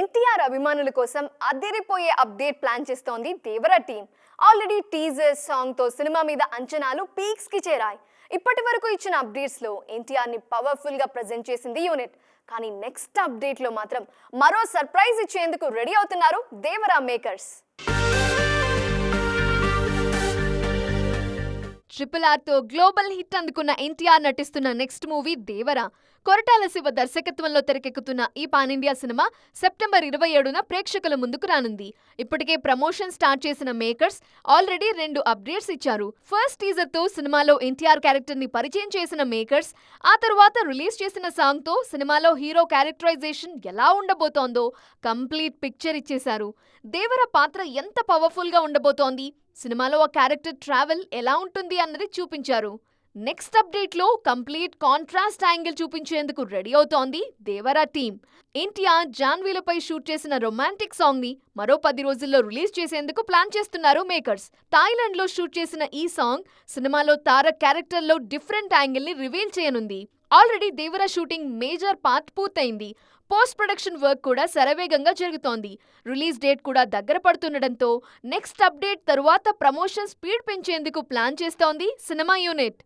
ఎన్టీఆర్ అభిమానుల కోసం అదిరిపోయే అప్డేట్ ప్లాన్ చేస్తోంది దేవర టీం. ఆల్రెడీ టీజర్ సాంగ్తో సినిమా మీద అంచనాలు పీక్స్కి చేరాయి. ఇప్పటి వరకు ఇచ్చిన అప్డేట్స్లో ఎన్టీఆర్ని పవర్ఫుల్గా ప్రజెంట్ చేసింది యూనిట్ కానీ నెక్స్ట్ అప్డేట్లో మాత్రం మరో సర్ప్రైజ్ ఇచ్చేందుకు రెడీ అవుతున్నారు దేవరా మేకర్స్ ట్రిపుల్ ఆర్తో గ్లోబల్ హిట్ అందుకున్న ఎన్టీఆర్ నటిస్తున్న నెక్స్ట్ మూవీ దేవరా. కొరటాల శివ దర్శకత్వంలో తెరకెక్కుతున్న ఈ పాన్ ఇండియా సినిమా సెప్టెంబర్ ఇరవై ఏడున ప్రేక్షకుల ముందుకు రానుంది. ఇప్పటికే ప్రమోషన్ స్టార్ట్ చేసిన మేకర్స్ ఆల్రెడీ రెండు అప్డేట్స్ ఇచ్చారు. ఫస్ట్ టీజర్తో సినిమాలో ఎన్టీఆర్ క్యారెక్టర్ని పరిచయం చేసిన మేకర్స్ ఆ తర్వాత రిలీజ్ చేసిన సాంగ్తో సినిమాలో హీరో క్యారెక్టరైజేషన్ ఎలా ఉండబోతోందో కంప్లీట్ పిక్చర్ ఇచ్చేశారు. దేవర పాత్ర ఎంత పవర్ఫుల్గా ఉండబోతోంది? సినిమాలో ఆ క్యారెక్టర్ ట్రావెల్ ఎలా ఉంటుంది అన్నది చూపించారు. నెక్స్ట్ అప్డేట్లో కంప్లీట్ కాంట్రాస్ట్ యాంగిల్ చూపించేందుకు రెడీ అవుతోంది దేవరా టీమ్. ఎన్టీఆర్ జాన్వీలపై షూట్ చేసిన రొమాంటిక్ సాంగ్ని మరో పది రోజుల్లో రిలీజ్ చేసేందుకు ప్లాన్ చేస్తున్నారు మేకర్స్. థాయిలాండ్లో షూట్ చేసిన ఈ సాంగ్ సినిమాలో తారక్ క్యారెక్టర్లో డిఫరెంట్ యాంగిల్ని రివీల్ చేయనుంది. Already Devara shooting major part పూర్తయింది. పోస్ట్ ప్రొడక్షన్ వర్క్ కూడా శరవేగంగా జరుగుతోంది. రిలీజ్ డేట్ కూడా దగ్గర పడుతుండటంతో నెక్స్ట్ అప్డేట్ తరువాత ప్రమోషన్ స్పీడ్ పెంచేందుకు ప్లాన్ చేస్తోంది సినిమా యూనిట్.